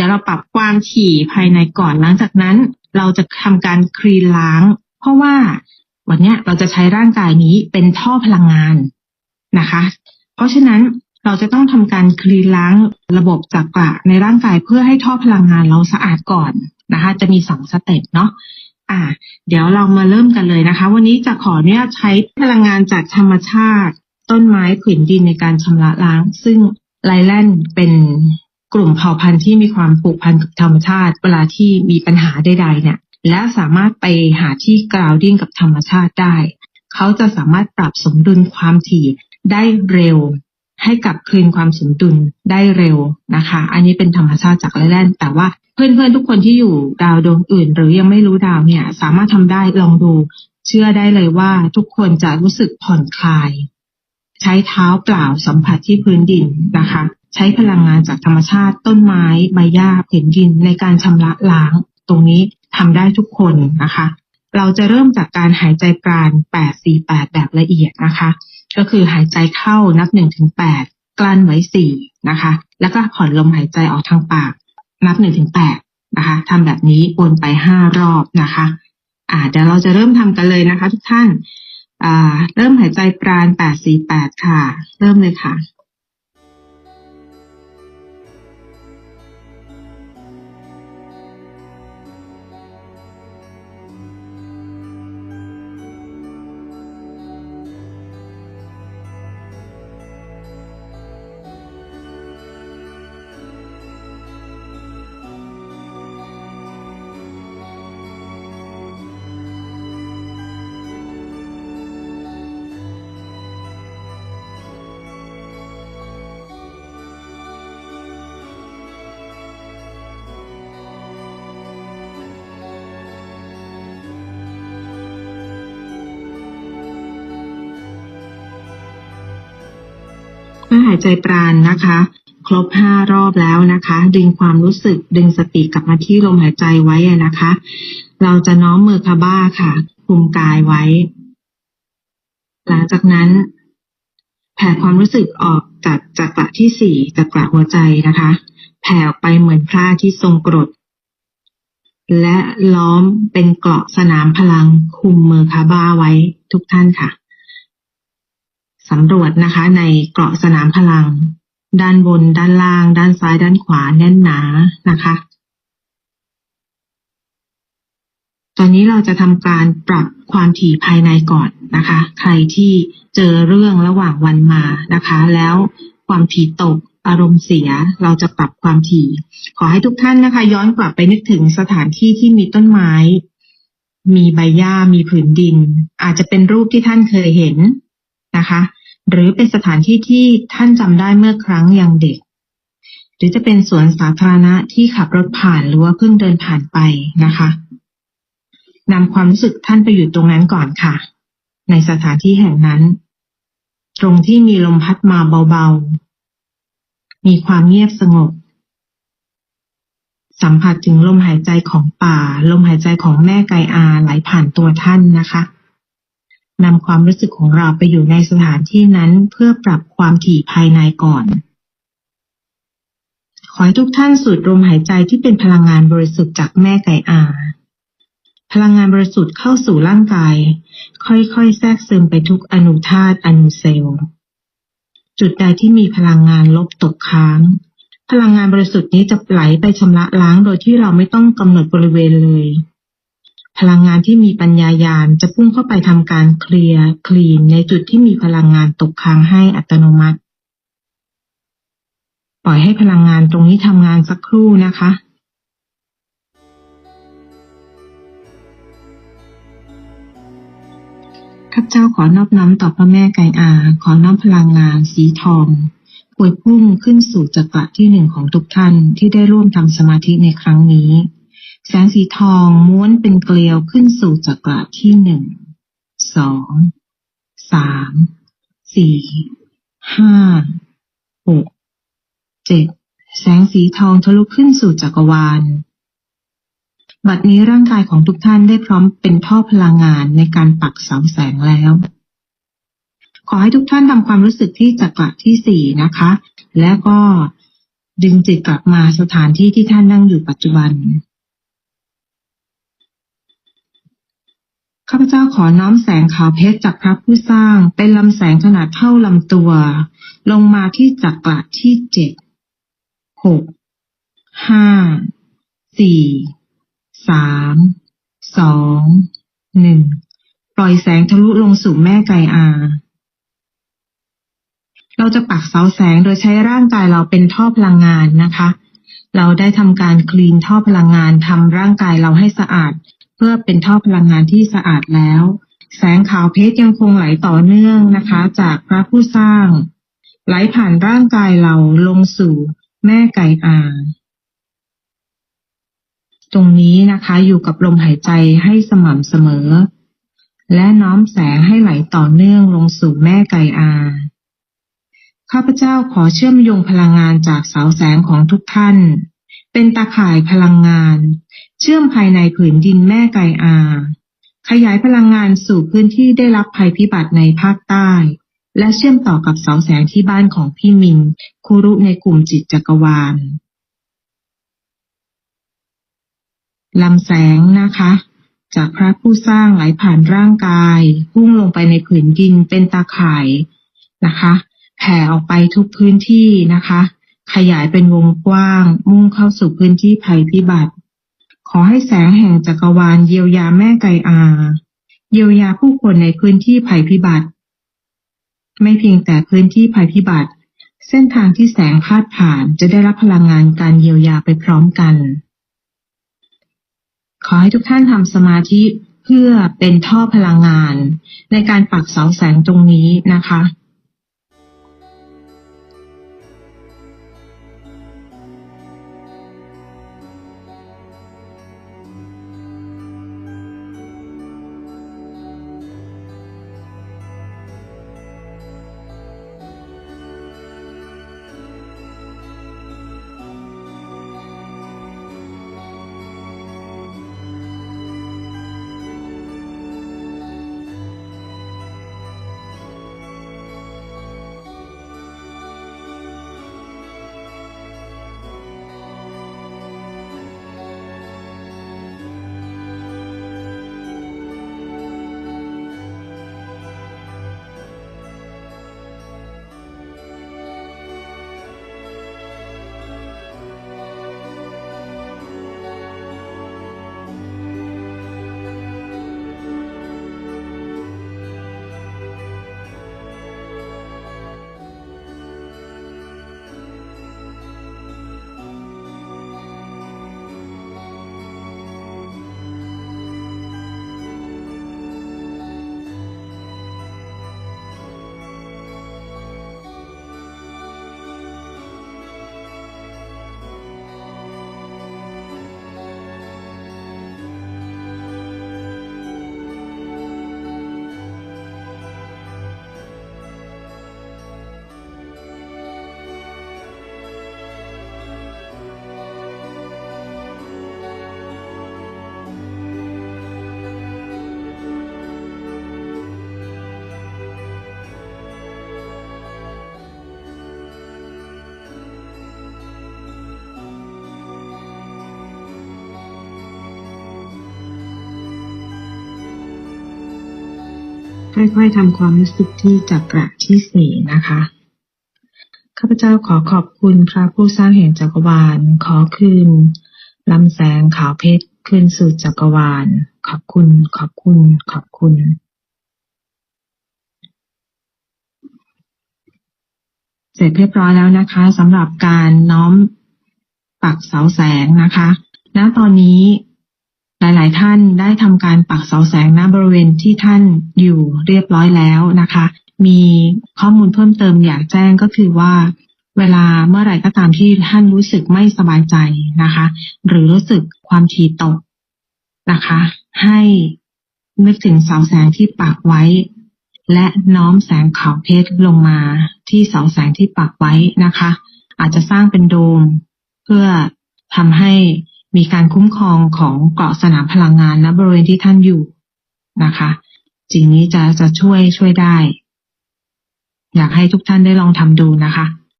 ดี๋ยวเราปรับความถี่ภายในก่อนหลังจากนั้น เราจะทำการคลีนล้าง เพราะว่าวันนี้เราจะใช้ร่างกายนี้เป็นท่อพลังงานนะคะ เพราะฉะนั้นเราจะต้องทำการคลีนล้างระบบจักระในร่างกายเพื่อให้ท่อพลังงานเราสะอาดก่อนนะคะ จะมีสองสเต็ปเนาะอ่า เดี๋ยวเรามาเริ่มกันเลยนะคะ วันนี้จะขออนุญาตใช้พลังงานจากธรรมชาติ ต้นไม้ผืนดินในการชำระล้าง ซึ่งไลแลนด์เป็น กลุ่มเผ่าพันธุ์ที่มีความผูกพันกับธรรมชาติ เวลาที่มีปัญหาใดๆเนี่ย และสามารถไปหาที่กราวดิ้งกับธรรมชาติได้ เขาจะสามารถปรับสมดุลความถี่ได้เร็ว ให้กับคืนความสมดุลได้เร็วนะคะ อันนี้เป็นธรรมชาติจากไลแลนด์แต่ว่าเพื่อนๆทุกคนที่อยู่ดาวดวงอื่น หรือยังไม่รู้ดาวเนี่ย สามารถทำได้ลองดู เชื่อได้เลยว่าทุกคนจะรู้สึกผ่อนคลาย ใช้เท้าเปล่าสัมผัสที่พื้นดินนะคะ ใช้พลังงานจากธรรมชาติต้นไม้ใบหญ้าผืนดินในการชำระล้าง ตรงนี้ทำได้ทุกคนนะคะ เราจะเริ่มจากการหายใจปราณ8 4 8 แบบละเอียดนะคะ ก็คือหายใจเข้านับ1ถึง8กลั้นไว้4นะคะ แล้วก็ผ่อนลมหายใจออกทางปาก นับ1ถึง8นะคะทำแบบนี้วนไป 5 รอบนะคะอ่าเดี๋ยวเราจะเริ่มทำกันเลยนะคะ ทุกท่านอ่าเริ่มหายใจปราณ8 4 8 ค่ะ เริ่มเลยค่ะ เมื่อหายใจปราณนะคะ ครบห้ารอบแล้วนะคะ ดึงความรู้สึกดึงสติกลับมาที่ลมหายใจไว้นะคะ เราจะน้อมมือคาบ้าค่ะคุมกายไว้ หลังจากนั้น แผ่ความรู้สึกออกจากจักระที่สี่จักระหัวใจนะคะ แผ่ออกไปเหมือนพระที่ทรงกรดและล้อมเป็นเกราะสนามพลังคุมมือคาบ้าไว้ทุกท่านค่ะ สำรวจนะคะในเกราะสนามพลัง ด้านบน ด้านล่าง ด้านซ้าย ด้านขวาแน่นหนานะคะ ตอนนี้เราจะทำการปรับความถี่ภายในก่อนนะคะ ใครที่เจอเรื่องระหว่างวันมานะคะ แล้วความถี่ตกอารมณ์เสียเราจะปรับความถี่ ขอให้ทุกท่านนะคะ ย้อนกลับไปนึกถึงสถานที่ที่มีต้นไม้ มีใบหญ้ามีผืนดิน อาจจะเป็นรูปที่ท่านเคยเห็นนะคะ หรือเป็นสถานที่ที่ท่านจำได้เมื่อครั้งยังเด็ก หรือจะเป็นสวนสาธารณะที่ขับรถผ่านหรือว่าเพิ่งเดินผ่านไปนะคะนำความรู้สึกท่านไปอยู่ตรงนั้นก่อนค่ะ ในสถานที่แห่งนั้น ตรงที่มีลมพัดมาเบาๆ มีความเงียบสงบ สัมผัสถึงลมหายใจของป่า ลมหายใจของแม่ไกอาไหลผ่านตัวท่านนะคะ นำความรู้สึกของเราไปอยู่ในสถานที่นั้นเพื่อปรับความถี่ภายในก่อน ขอให้ทุกท่านสูดลมหายใจที่เป็นพลังงานบริสุทธิ์จากแม่ไก่อาพลังงานบริสุทธิ์เข้าสู่ร่างกาย ค่อยๆ แทรกซึมไปทุกอนุธาตุอนุเซลล์ จุดใดที่มีพลังงานลบตกค้าง พลังงานบริสุทธิ์นี้จะไหลไปชำระล้างโดยที่เราไม่ต้องกำหนดบริเวณเลย พลังงานที่มีปัญญายาณจะพุ่งเข้าไปทำการเคลียร์คลีนในจุดที่มีพลังงานตกค้างให้อัตโนมัติ ปล่อยให้พลังงานตรงนี้ทำงานสักครู่นะคะข้าพเจ้าขอนอบน้อมต่อพระแม่ไก่อา ขอน้อมพลังงานสีทองปวยพุ่งขึ้นสู่จักระที่หนึ่งของทุกท่านที่ได้ร่วมทำสมาธิในครั้งนี้ แสงสีทองม้วนเป็นเกลียวขึ้นสู่จักระที่หนึ่ง สอง สาม สี่ ห้า หก เจ็ด แสงสีทองทะลุขึ้นสู่จักรวาล บัดนี้ร่างกายของทุกท่านได้พร้อมเป็นท่อพลังงานในการปักเสาแสงแล้ว ขอให้ทุกท่านทำความรู้สึกที่จักระที่สี่นะคะ และก็ดึงจิตกลับมาสถานที่ที่ท่านนั่งอยู่ปัจจุบัน ข้าพเจ้าขอน้อมแสงขาวเพชรจากพระผู้สร้าง เป็นลำแสงขนาดเท่าลำตัว ลงมาที่จักระที่เจ็ดหกห้าสี่สามสองหนึ่งปล่อยแสงทะลุลงสู่แม่ไกอา เราจะปักเสาแสงโดยใช้ร่างกายเราเป็นท่อพลังงานนะคะ เราได้ทำการคลีนท่อพลังงานทำร่างกายเราให้สะอาด เพื่อเป็นท่อพลังงานที่สะอาดแล้ว แสงขาวเพชรยังคงไหลต่อเนื่องนะคะ จากพระผู้สร้าง ไหลผ่านร่างกายเราลงสู่แม่ไก่อาตรงนี้นะคะอยู่กับลมหายใจให้สม่ำเสมอ และน้อมแสงให้ไหลต่อเนื่องลงสู่แม่ไก่อา ข้าพเจ้าขอเชื่อมโยงพลังงานจากเสาแสงของทุกท่าน เป็นตาข่ายพลังงาน เชื่อมภายในผืนดินแม่ไก่อา ขยายพลังงานสู่พื้นที่ได้รับภัยพิบัติในภาคใต้ และเชื่อมต่อกับเสาแสงที่บ้านของพี่มินคุรุในกลุ่มจิตจักรวาลลำแสงนะคะ จากพระผู้สร้างไหลผ่านร่างกายพุ่งลงไปในผืนดินเป็นตาข่ายนะคะแผ่ออกไปทุกพื้นที่นะคะ ขยายเป็นวงกว้าง มุ่งเข้าสู่พื้นที่ภัยพิบัติ ขอให้แสงแห่งจักรวาลเยียวยาแม่ไกอา เยียวยาผู้คนในพื้นที่ภัยพิบัติ ไม่เพียงแต่พื้นที่ภัยพิบัติ เส้นทางที่แสงพาดผ่านจะได้รับพลังงานการเยียวยาไปพร้อมกัน ขอให้ทุกท่านทำสมาธิเพื่อเป็นท่อพลังงาน ในการปักเสาแสงตรงนี้นะคะ ค่อยๆทำความรู้สึกที่จักระที่สี่นะคะ ข้าพเจ้าขอขอบคุณพระผู้สร้างแห่งจักรวาล ขอคืนลำแสงขาวเพชรคืนสู่จักรวาล ขอบคุณ ขอบคุณ ขอบคุณเสร็จเรียบร้อยแล้วนะคะสำหรับการน้อมปักเสาแสงนะคะ ณ ตอนนี้ หลาย ๆ ท่านได้ทำการปักเสาแสงณบริเวณที่ท่านอยู่เรียบร้อยแล้วนะคะ มีข้อมูลเพิ่มเติมอยากแจ้งก็คือว่า เวลาเมื่อไหร่ก็ตามที่ท่านรู้สึกไม่สบายใจนะคะ หรือรู้สึกความถี่ตกนะคะ ให้นึกถึงเสาแสงที่ปักไว้ และน้อมแสงขาวเพชรลงมาที่เสาแสงที่ปักไว้นะคะ อาจจะสร้างเป็นโดมเพื่อทำให้ มีการคุ้มครองของเกราะสนามพลังงานณบริเวณที่ท่านอยู่นะคะสิ่งนี้จะจะช่วยช่วยได้ อยากให้ทุกท่านได้ลองทำดูนะคะ